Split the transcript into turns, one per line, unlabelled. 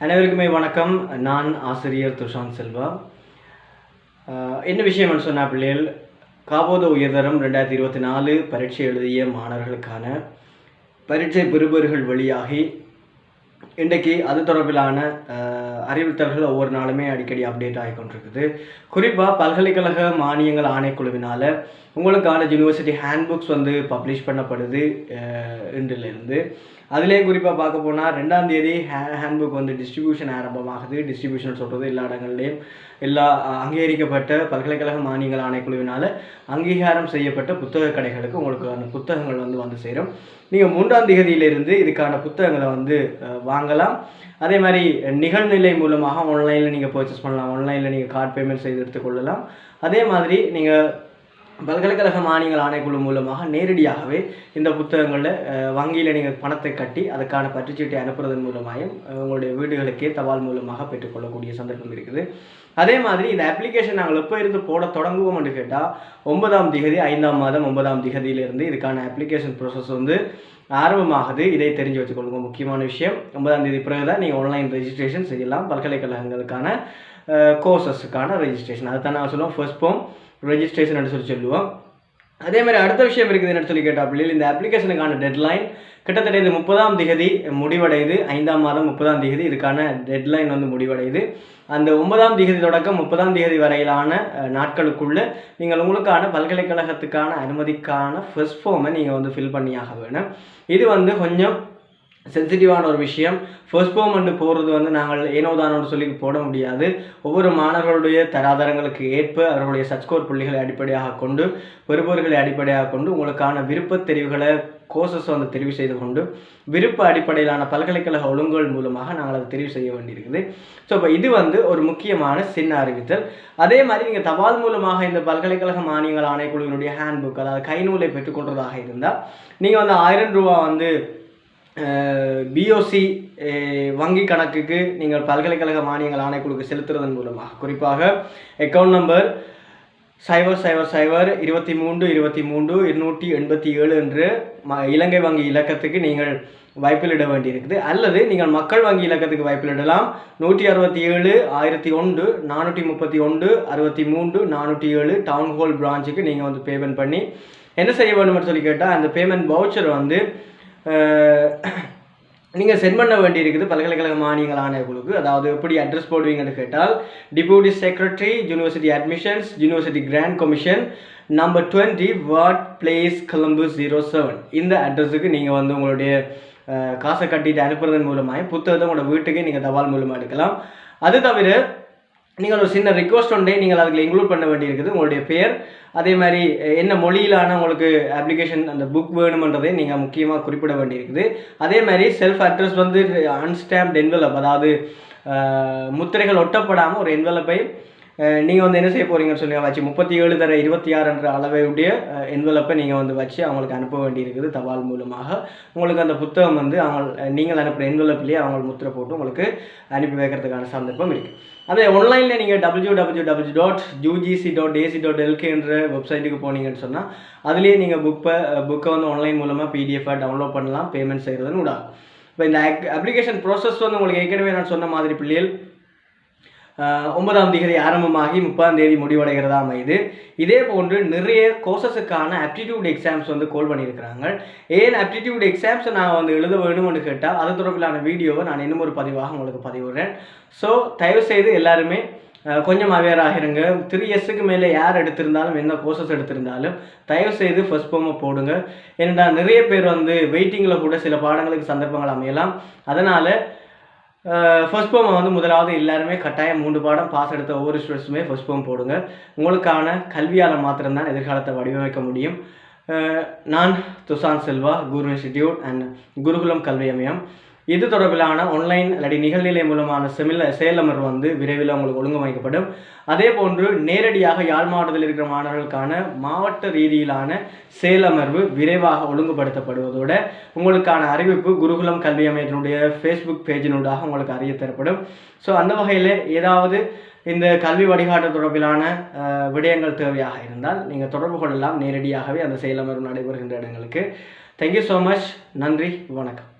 அனைவருக்குமே வணக்கம். நான் ஆசிரியர் துஷாந்த் செல்வா. என்ன விஷயம்னு சொன்னால் பிள்ளைகள் காபோத உயர்தரம் ரெண்டாயிரத்தி இருபத்தி நாலு பரீட்சை எழுதிய மாணவர்களுக்கான பரீட்சை பெறுபவர்கள் வழியாகி இன்றைக்கு அது தொடர்பிலான ஆஹ், அறிவுறுத்தல்கள் ஒவ்வொரு நாளுமே அடிக்கடி அப்டேட் ஆகி கொண்டிருக்குது. குறிப்பாக பல்கலைக்கழக மானியங்கள் ஆணைக்குழுவினால் உங்களுக்கான யூனிவர்சிட்டி ஹேண்ட்புக்ஸ் வந்து பப்ளிஷ் பண்ணப்படுது இன்றிலிருந்து. அதிலே குறிப்பாக பார்க்க போனால் ரெண்டாம் தேதி ஹே ஹேண்ட்புக் வந்து டிஸ்ட்ரிபியூஷன் ஆரம்பமாகுது. டிஸ்ட்ரிபியூஷன் சொல்கிறது எல்லா இடங்கள்லையும் எல்லா அங்கீகரிக்கப்பட்ட பல்கலைக்கழக மானியங்கள் ஆணைக்குழுவினால் அங்கீகாரம் செய்யப்பட்ட புத்தக கடைகளுக்கு உங்களுக்கு அந்த புத்தகங்கள் வந்து வந்து சேரும். நீங்கள் மூன்றாம் தேதியிலிருந்து இதுக்கான புத்தகங்களை வந்து வாங்கலாம். அதே மாதிரி நிகழ்நிலை மூலமாக ஆன்லைனில் நீங்கள் பர்ச்சேஸ் பண்ணலாம். ஆன்லைனில் நீங்கள் கார்ட் பேமெண்ட் செய்து எடுத்துக்கொள்ளலாம் அதே மாதிரி நீங்கள் பல்கலைக்கழக மானியங்கள் ஆணைக்குழு மூலமாக நேரடியாகவே இந்த புத்தகங்களில் வங்கியில் நீங்கள் பணத்தை கட்டி அதுக்கான பற்றுச்சீட்டை அனுப்புறதன் மூலமாயும் உங்களுடைய வீடுகளுக்கே தபால் மூலமாக பெற்றுக்கொள்ளக்கூடிய சந்தர்ப்பம் இருக்குது. அதே மாதிரி இந்த அப்ளிகேஷன் நாங்கள் எப்போ இருந்து போட தொடங்குவோம்னு கேட்டால் ஒன்பதாம் திகதி ஐந்தாம் மாதம் ஒன்பதாம் திகதியிலிருந்து இதுக்கான அப்ளிகேஷன் ப்ராசஸ் வந்து ஆரம்பமாகுது. இதை தெரிஞ்சு வச்சுக்கொள்ளுங்க. முக்கியமான விஷயம் ஒன்பதாம் தேதி பிறகு தான் நீங்கள் ஆன்லைன் ரெஜிஸ்ட்ரேஷன் செய்யலாம். பல்கலைக்கழகங்களுக்கான கோர்சஸுக்கான ரெஜிஸ்ட்ரேஷன் அதை தான் நான் சொல்லுவோம். ஃபர்ஸ்ட் ஃபார்ம் ரெஜிஸ்ட்ரேஷன் சொல்லி சொல்லுவோம் அதே மாதிரி அடுத்த விஷயம் இருக்குது என்ன சொல்லி கேட்டால் பிள்ளைகள் இந்த அப்ளிகேஷனுக்கான டெட்லைன் கிட்டத்தட்ட இது முப்பதாம் திகதி முடிவடையுது. ஐந்தாம் மாதம் முப்பதாம் திகதி. இதுக்கான டெட்லைன் வந்து முடிவடையுது. அந்த ஒன்பதாம் திகதி தொடக்கம் முப்பதாம் திகதி வரையிலான நாட்களுக்குள்ளே நாட்களுக்குள்ள நீங்கள் உங்களுக்கான பல்கலைக்கழகத்துக்கான அனுமதிக்கான ஃபர்ஸ்ட் ஃபார்மை நீங்கள் வந்து ஃபில் பண்ணியாக வேணும். இது வந்து கொஞ்சம் சென்சிட்டிவான ஒரு விஷயம். ஃபர்ஸ்ட் ஃபார்ம் போகிறது வந்து நாங்கள் ஏனோதானோடு சொல்லி போட முடியாது. ஒவ்வொரு மாணவர்களுடைய தராதரங்களுக்கு ஏற்ப அவர்களுடைய சச்கோர் புள்ளிகளை அடிப்படையாக கொண்டு பெறுபவர்களை அடிப்படையாக கொண்டு உங்களுக்கான விருப்பத் தெரிவுகளை கோர்சஸ் வந்து தெரிவு செய்து கொண்டு விருப்ப அடிப்படையிலான பல்கலைக்கழக ஒழுங்குகள் மூலமாக நாங்கள் அதை தெரிவு செய்ய வேண்டியிருக்குது. ஸோ இப்போ இது வந்து ஒரு முக்கியமான சின்ன அறிவித்தல். அதே மாதிரி நீங்கள் தபால் மூலமாக இந்த பல்கலைக்கழக மானியங்கள் ஆணைக்குழுவினுடைய ஹேண்ட் புக் அதாவது கைநூலை பெற்றுக்கொள்றதாக இருந்தால் நீங்கள் வந்து ஆயிரம் ரூபா வந்து பிஓசி வங்கி கணக்குக்கு நீங்கள் பல்கலைக்கழக மானியங்கள் ஆணைக்குழுக்கு செலுத்துறதன் மூலமாக. குறிப்பாக அக்கௌண்ட் நம்பர் சைபர் சைபர் சைபர் இருபத்தி மூன்று இருபத்தி மூன்று இருநூற்றி எண்பத்தி ஏழு என்று ம இலங்கை வங்கி இலக்கத்துக்கு நீங்கள் வாய்ப்பிலிட வேண்டியிருக்குது. அல்லது நீங்கள் மக்கள் வங்கி இலக்கத்துக்கு வாய்ப்பிலிடலாம். நூற்றி அறுபத்தி ஏழு ஆயிரத்தி ஒன்று நானூற்றி முப்பத்தி ஒன்று அறுபத்தி மூன்று நானூற்றி ஏழு டவுன் ஹால் பிரான்ச்சுக்கு நீங்கள் வந்து பேமெண்ட் பண்ணி என்ன செய்ய வேணும்னு சொல்லி கேட்டால் அந்த பேமெண்ட் வவுச்சர் வந்து நீங்கள் சென்ட் பண்ண வேண்டியிருக்குது பல்கலைக்கழக மானியங்கள் ஆணையக்குழுக்கு அதாவது எப்படி அட்ரஸ் போடுவீங்கன்னு கேட்டால் deputy secretary university admissions university grant commission number twenty ward place Colombo zero seven இந்த அட்ரஸுக்கு நீங்கள் வந்து உங்களுடைய காசை கட்டிட்டு அனுப்புறதன் மூலமாக புத்தகத்தை உங்களோட வீட்டுக்கு நீங்கள் தபால் மூலமாக எடுக்கலாம். அது தவிர நீங்கள் ஒரு சின்ன ரிக்வஸ்ட் ஒன்றே நீங்கள் அதில் இன்க்ளூட் பண்ண வேண்டியிருக்குது உங்களுடைய பேர் அதே மாதிரி என்ன மொழியிலான உங்களுக்கு அப்ளிகேஷன் அந்த புக் வேணுமன்றதை நீங்கள் முக்கியமாக குறிப்பிட வேண்டியிருக்குது. அதே மாதிரி செல்ஃப் அட்ரஸ் வந்து அன்ஸ்டாம்ப்ட் என்வலப் அதாவது முத்திரைகள் ஒட்டப்படாமல் ஒரு என்வலப்பை நீங்கள் வந்து என்ன செய்ய போகிறீங்கன்னு சொல்லி வச்சு முப்பத்தி ஏழு தர இருபத்தி ஆறு என்ற அளவையுடைய என்வலப்பை நீங்கள் வந்து வச்சு அவங்களுக்கு அனுப்ப வேண்டியிருக்குது தபால் மூலமாக. உங்களுக்கு அந்த புத்தகம் வந்து அவங்க நீங்கள் அனுப்புகிற என்வலப்பிலேயே அவங்க முத்திரை போட்டு உங்களுக்கு அனுப்பி வைக்கிறதுக்கான சந்தர்ப்பம் இருக்குது அதே ஆன்லைனில் நீங்கள் W W W dot UGC dot AC dot LK என்ற வெப்சைட்டுக்கு போனீங்கன்னு சொன்னால் அதுலேயே நீங்கள் புக்கை புக்கை வந்து ஆன்லைன் மூலமாக பிடிஎஃபாக டவுன்லோட் பண்ணலாம் பேமெண்ட் செய்கிறதுன்னு விடாது இப்போ இந்த அப்ளிகேஷன் ப்ராசஸ் வந்து உங்களுக்கு ஏற்கனவே நான் சொன்ன மாதிரி பிள்ளைகள் ஒன்பதாம் தேதி ஆரம்பமாகி முப்பதாம் தேதி முடிவடைகிறதா அமையுது இதே போன்று நிறைய கோர்சஸுக்கான ஆப்டிடியூட் எக்ஸாம்ஸ் வந்து கோல் பண்ணியிருக்கிறாங்க. ஏன் ஆப்டிடியூட் எக்ஸாம்ஸை நான் வந்து எழுத வேணும்னு கேட்டால் அது தொடர்பிலான வீடியோவை நான் இன்னும் ஒரு பதிவாக உங்களுக்கு பதிவிடுறேன். ஸோ தயவுசெய்து எல்லாருமே கொஞ்சம் அவேர் ஆகிருங்க. த்ரீ இயர்ஸுக்கு மேலே யார் எடுத்திருந்தாலும் என்ன கோர்சஸ் எடுத்திருந்தாலும் தயவுசெய்து ஃபர்ஸ்ட் ஃபார்மை போடுங்க. ஏன்னா நிறைய பேர் வந்து வெயிட்டிங்கில் கூட சில பாடங்களுக்கு சந்தர்ப்பங்கள் அமையலாம். அதனால் ஃபர்ஸ்ட் ஃபார்மை வந்து முதலாவது எல்லாருமே கட்டாயம் மூன்று பாடம் பாஸ் எடுத்த ஒவ்வொரு ஸ்டூடெண்ட்ஸுமே ஃபர்ஸ்ட் ஃபார்ம் போடுங்க. உங்களுக்கான கல்வியால் மாத்திரம்தான் எதிர்காலத்தை வடிவமைக்க முடியும். நான் துசான் செல்வா குரு இன்ஸ்டிடியூட் அண்ட் குருகுலம் கல்வி அமையம். இது தொடர்பிலான ஆன்லைன் இல்லாட்டி நிகழ்நிலை மூலமான செமில செயலமர்வு வந்து விரைவில் உங்களுக்கு ஒழுங்கமைக்கப்படும். அதே போன்று நேரடியாக யாழ் மாவட்டத்தில் இருக்கிற மாணவர்களுக்கான மாவட்ட ரீதியிலான செயலமர்வு விரைவாக ஒழுங்குபடுத்தப்படுவதோட உங்களுக்கான அறிவிப்பு குருகுலம் கல்வி அமைப்பினுடைய ஃபேஸ்புக் பேஜினூடாக உங்களுக்கு அறிய தரப்படும். ஸோ அந்த வகையில் ஏதாவது இந்த கல்வி வழிகாட்டு தொடர்பிலான விடயங்கள் தேவையாக இருந்தால் நீங்கள் தொடர்பு கொள்ளலாம் நேரடியாகவே அந்த செயலமர்வு நடைபெறுகின்ற இடங்களுக்கு. தேங்க்யூ ஸோ மச் நன்றி. வணக்கம்.